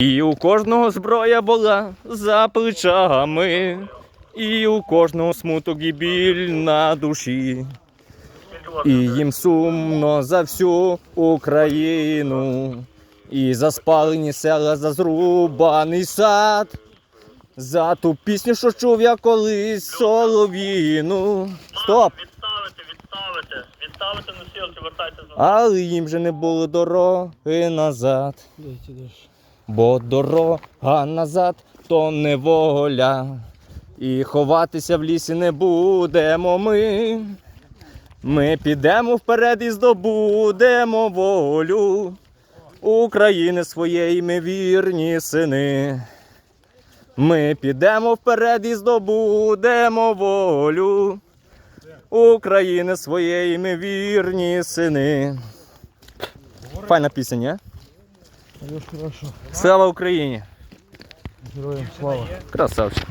І у кожного зброя була за плечами, і у кожного смуток і біль на душі. І їм сумно за всю Україну, і за спалені села, за зрубаний сад, за ту пісню, що чув я колись солов'їну. Стоп! Відставити, відставити, відставити носілки, вертайте за Але їм же не було дороги назад. Бо дорога назад то неволя. І ховатися в лісі не будемо ми. Ми підемо вперед і здобудемо волю України своєї ми вірні сини. Ми підемо вперед і здобудемо волю України своєї ми вірні сини. Файна пісня, ні? Слава Україні! Героям слава. Красавчик.